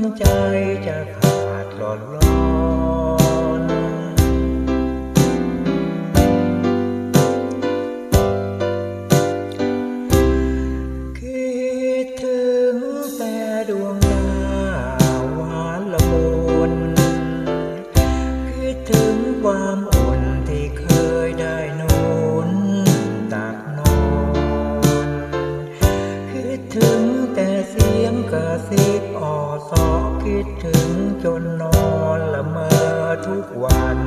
นใจจะขาดหลอนร้อนคิดถึงแต่ดวงตาหวานละมุนคิดถึงความ สียงกระซิบอ่อสอคิดถึงจนนอนละเมอทุกวัน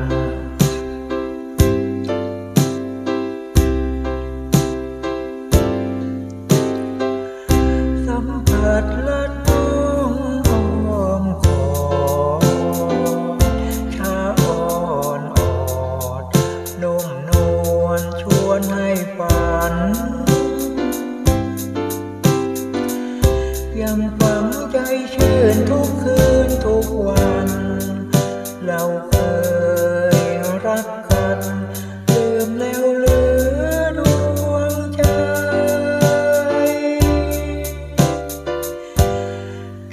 สัมผัสและน้องอ้อมกอดชาอ่อนอ่อนนุ่มนวลชวนให้ฝัน ยังฝังใจชื่นทุกคืนทุกวัน เราเคยรักกันลืมแล้วเหลือดวงใจ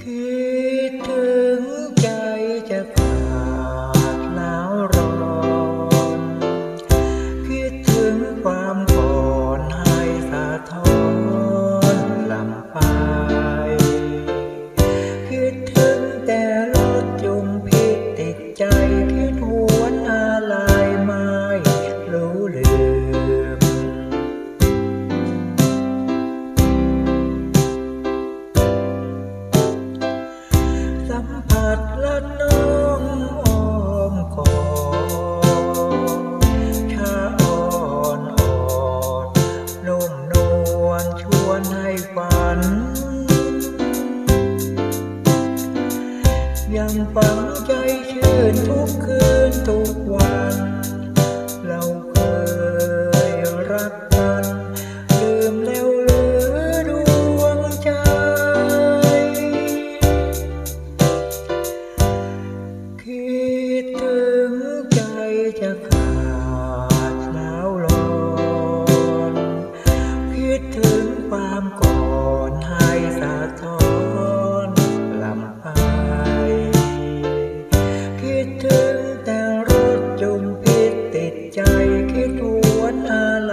คิดถึงใจจะขาดแล้วร้อนคิดถึงความก่อนให้สะท้อน จะขาดแล้วลอนคิดถึงความก่อนให้สะท้อนลำไยคิดถึงแต่รถจุมพิษติดใจคิดทวนอะไร